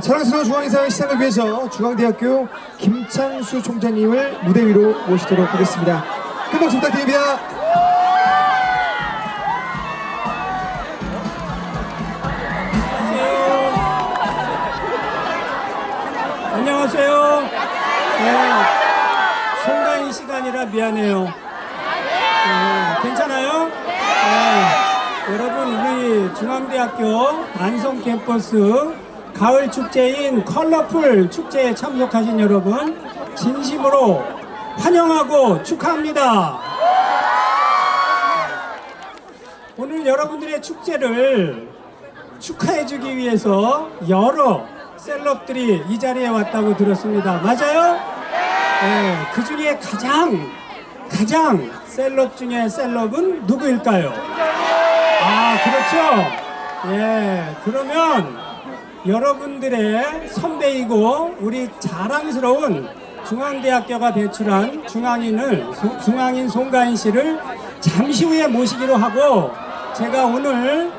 어, 자랑스러운 중앙이상 시상을 위해서 중앙대학교 김창수 총장님을 무대 위로 모시도록 하겠습니다. 큰 박수 부탁드립니다. 안녕하세요. 네, 송가인 시간이라 미안해요. 네, 괜찮아요? 네, 여러분 우리 중앙대학교 안성 캠퍼스 가을 축제인 컬러풀 축제에 참석하신 여러분 진심으로 환영하고 축하합니다. 오늘 여러분들의 축제를 축하해주기 위해서 여러 셀럽들이 이 자리에 왔다고 들었습니다. 맞아요? 네, 그 중에 가장 가장 셀럽 중에 셀럽은 누구일까요? 아, 그렇죠. 예, 그러면 여러분들의 선배이고 우리 자랑스러운 중앙대학교가 배출한 중앙인을 소- 중앙인 송가인 씨를 잠시 후에 모시기로 하고 제가 오늘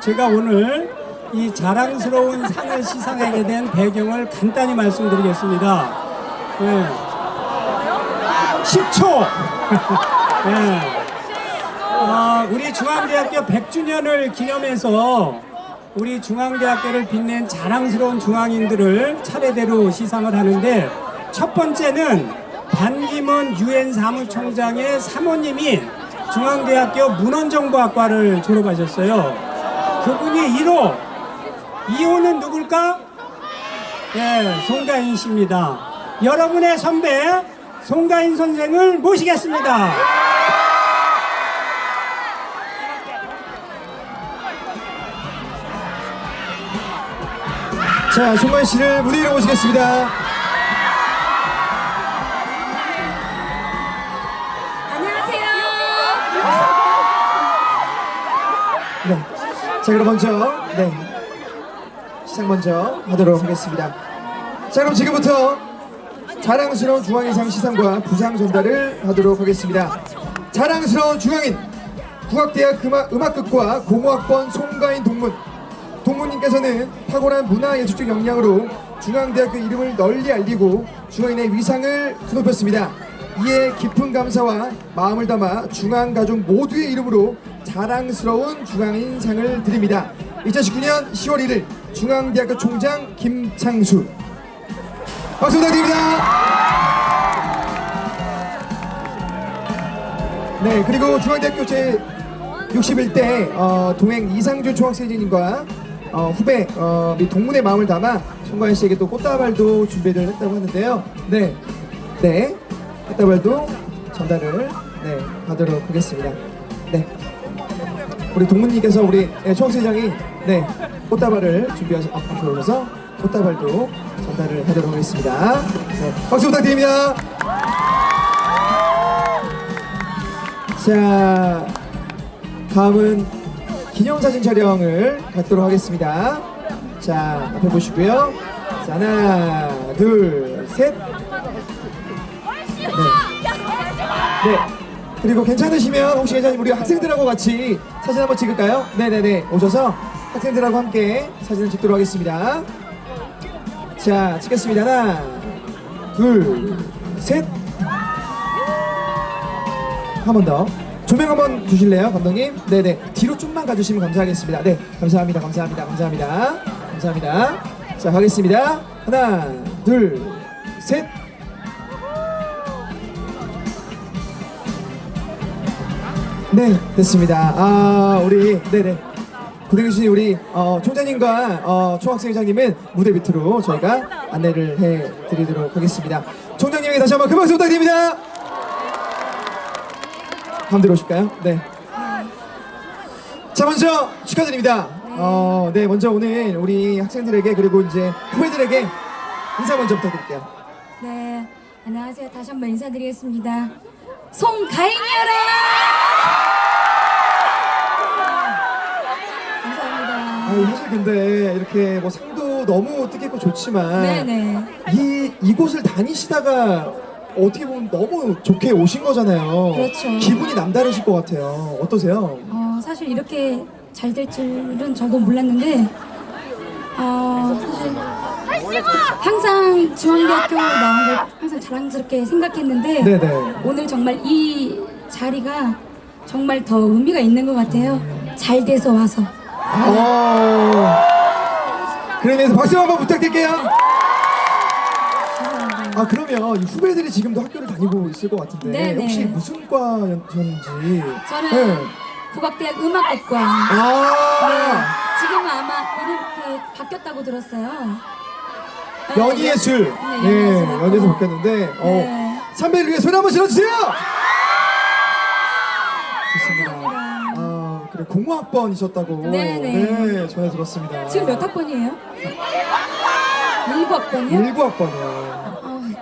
제가 오늘 이 자랑스러운 상을 시상하게 된 배경을 간단히 말씀드리겠습니다. 예. 10초. 예. 아, 우리 중앙대학교 100주년을 기념해서 우리 중앙대학교를 빛낸 자랑스러운 중앙인들을 차례대로 시상을 하는데 첫 번째는 반기문 유엔 사무총장의 사모님이 중앙대학교 문헌정보학과를 졸업하셨어요. 그분이 1호, 2호는 누굴까? 예, 송가인 씨입니다. 여러분의 선배 송가인 선생을 모시겠습니다. 자, 송가인 씨를 무대 위로 모시겠습니다. 안녕하세요. 네. 자, 그럼 먼저, 네. 시작 먼저 하도록 하겠습니다. 자, 그럼 지금부터 자랑스러운 중앙인상 시상과 부상 전달을 하도록 하겠습니다. 자랑스러운 중앙인 국악대학 음악, 음악극과 공호학번 송가인 동문 동문님께서는 탁월한 문화예술적 역량으로 중앙대학교 이름을 널리 알리고 중앙인의 위상을 높였습니다. 이에 깊은 감사와 마음을 담아 중앙가족 모두의 이름으로 자랑스러운 중앙인상을 드립니다. 2019년 10월 1일 중앙대학교 총장 김창수 박수 부탁드립니다. 네, 그리고 중앙대학교 제 61대 어, 동행 이상준 총학생님과 어, 후배 어, 및 동문의 마음을 담아 송가인 씨에게 또 꽃다발도 준비를 했다고 하는데요. 네, 네, 꽃다발도 전달을 네 하도록 하겠습니다. 네, 우리 동문님께서 우리 네, 총학생장이 네 꽃다발을 준비하셔 앞으로 오셔서 꽃다발도 전달을 하도록 하겠습니다. 네, 박수 부탁드립니다. 자, 다음은 기념사진 촬영을 갖도록 하겠습니다. 자, 앞에 보시고요. 자, 하나, 둘, 셋. 네. 네. 그리고 괜찮으시면 혹시 예전에 우리 학생들하고 같이 사진 한번 찍을까요? 네네네. 오셔서 학생들하고 함께 사진을 찍도록 하겠습니다. 자, 찍겠습니다. 하나, 둘, 셋. 한 번 더. 조명 한번 주실래요, 감독님? 네네. 뒤로 좀만 가주시면 감사하겠습니다. 네, 감사합니다, 감사합니다, 감사합니다, 감사합니다. 자, 가겠습니다. 하나, 둘, 셋. 네, 됐습니다. 아, 우리, 네네. 고등교신 우리 어, 총장님과 어, 총학생회장님은 무대 밑으로 저희가 안내를 해드리도록 하겠습니다. 총장님에게 다시 한번 큰 박수 부탁드립니다. 가운데로 오실까요? 네. 자 먼저 축하드립니다. 어, 네 먼저 오늘 우리 학생들에게 그리고 이제 후배들에게 인사 먼저 부탁드릴게요. 네, 안녕하세요. 다시 한번 인사드리겠습니다. 송가인이어라. 감사합니다. 아 사실 근데 이렇게 뭐 상도 너무 뜻깊고 좋지만 네네. 이 이곳을 다니시다가 어떻게 보면 너무 좋게 오신 거잖아요. 그렇죠. 기분이 남다르실 것 같아요. 어떠세요? 어, 사실 이렇게 잘 될 줄은 저도 몰랐는데, 어, 사실 항상 중앙대학교 나온 걸 항상 자랑스럽게 생각했는데 네네. 오늘 정말 이 자리가 정말 더 의미가 있는 것 같아요. 잘 돼서 와서. 어. 그런 의미에서 박수 한번 부탁드릴게요. 아 그러면 이 후배들이 지금도 학교를 다니고 있을 것 같은데 네 네. 혹시 무슨 과였는지 저는 네. 국악대학 음악학과. 아 네, 지금은 아마 이름 그 바뀌었다고 들었어요. 네, 연예술 네, 네 연예술 연예술 학과. 바뀌었는데 네. 어 선배를 위해 소리 한번 질러주세요 좋습니다 감사합니다. 아 그래 공모학번이셨다고 네네. 네 전해 들었습니다 지금 몇 학번이에요? 1학번이요? 19학번이요 어,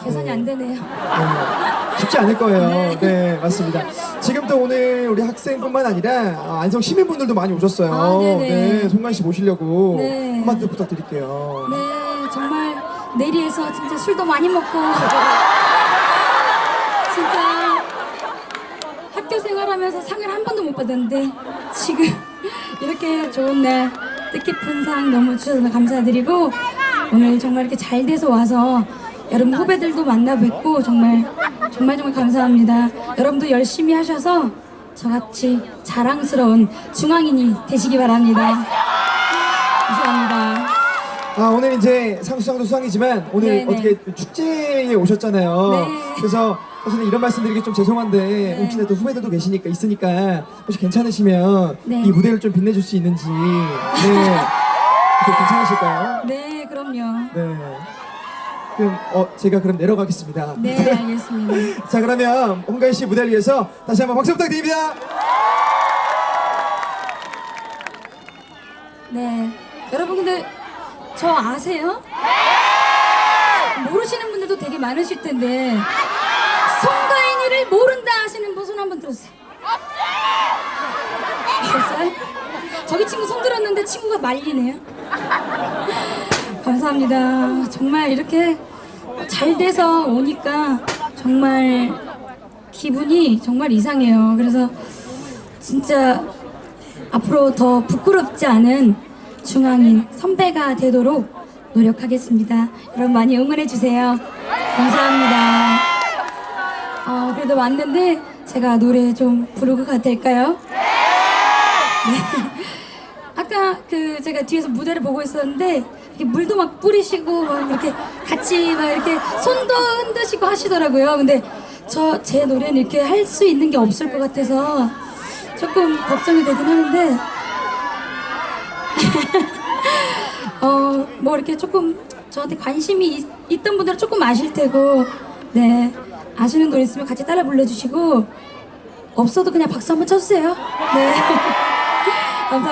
계산이 안 되네요. 네, 쉽지 않을 거예요. 네. 네. 맞습니다. 지금 또 오늘 우리 학생뿐만 아니라 아, 안성 시민분들도 많이 오셨어요. 아. 네, 송관 씨 모시려고 네. 한마디 부탁드릴게요. 네, 정말 내리에서 진짜 술도 많이 먹고 진짜 학교 생활하면서 상을 한 번도 못 받았는데 지금 이렇게 좋은 날 뜻깊은 상 너무 주셔서 감사드리고 오늘 정말 이렇게 잘 돼서 와서 여러분 후배들도 만나 뵙고 정말 정말 정말 감사합니다. 여러분도 열심히 하셔서 저같이 자랑스러운 중앙인이 되시기 바랍니다. 감사합니다. 아 오늘 이제 상수상도 수상이지만 오늘 네네. 어떻게 축제에 오셨잖아요. 네. 그래서 사실은 이런 말씀드리기 좀 죄송한데 네. 혹시나 또 후배들도 계시니까 있으니까 혹시 괜찮으시면 네. 이 무대를 좀 빛내줄 수 있는지 네 괜찮으실까요? 네, 그럼요. 네. 그럼 어 제가 그럼 내려가겠습니다. 네, 알겠습니다. 자 그러면 홍가희 씨 무대를 위해서 다시 한번 박수 부탁드립니다. 네. 여러분 근데 저 아세요? 모르시는 분들도 되게 많으실 텐데 송가인이를 모른다 하시는 분 손 한번 들어주세요. 없어요? 저기 친구 손 들었는데 친구가 말리네요. 감사합니다. 정말 이렇게 잘 돼서 오니까 정말 기분이 정말 이상해요. 그래서 진짜 앞으로 더 부끄럽지 않은 중앙인 선배가 되도록 노력하겠습니다. 여러분 많이 응원해 주세요. 감사합니다. 어, 그래도 왔는데 제가 노래 좀 부르고 가도 될까요? 네. 아까 그 제가 뒤에서 무대를 보고 있었는데 이렇게 물도 막 뿌리시고 막 이렇게 같이 막 이렇게 손도 흔드시고 하시더라고요. 근데 저 제 노래는 이렇게 할 수 있는 게 없을 것 같아서 조금 걱정이 되긴 하는데 어 뭐 이렇게 조금 저한테 관심이 있, 있던 분들은 조금 아실 테고 네 아시는 노래 있으면 같이 따라 불러주시고 없어도 그냥 박수 한번 쳐주세요. 네 감사합니다.